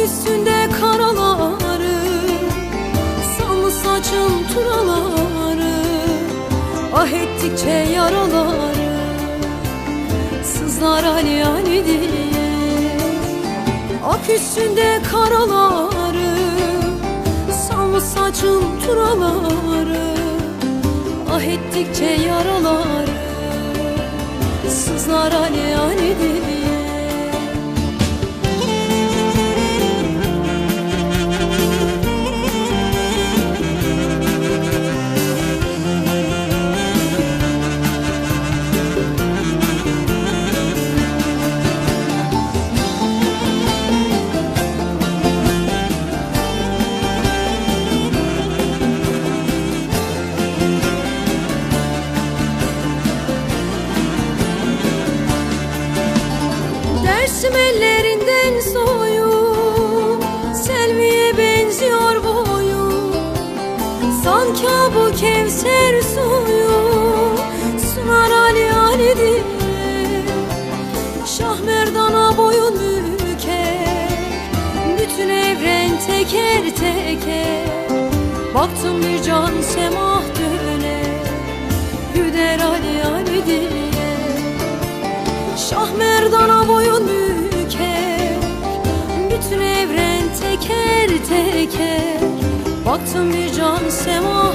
üstünde karaları Sanlı saçın turaları Ah ettikçe yaraları Sızlar Ali Ali diye. Ak üstünde karaları Sanlı saçın turaları Ah ettikçe yaraları Sızlar Ali Ali diye Sanki bu kevser suyu Sunar Ali Ali diye Şah Merdan'a boyun büker Bütün evren teker teker. Baktım bir can semah döner Güder Ali Ali diye Şah Merdan'a boyun Baktım bir can semah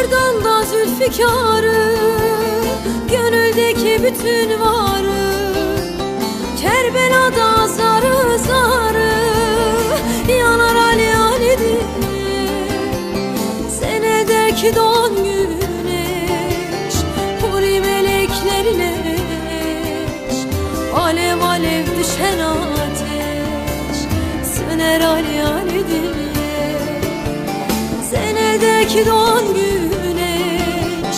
Ak gerdanda zülfikarı Gönüldeki bütün varı Kerbela'da zarı zarı Yanar Ali Ali diye Senedeki doğan güneş Huri meleklerine Alev alev düşen ateş Söner Ali Ali Senedeki doğan güneş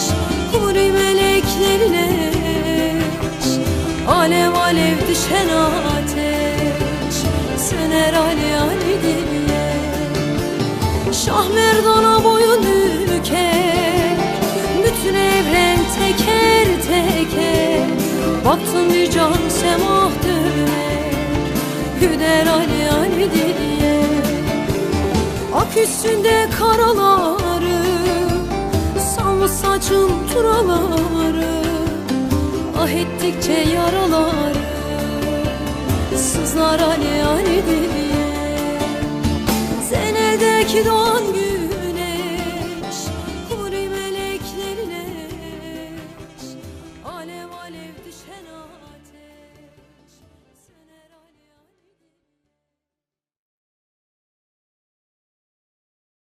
Huri meleklerine. Alev alev düşen ateş Söner Ali Ali diye. Şah Merdan'a boyun büker Bütün evren teker teker. Baktım bir can semah döner Güder Ali Ali diye Ak üstünde karaları Sanlı saçın turaları Ah ettikçe yaraları Sızlar Ali Ali diye. Senedeki doğan gün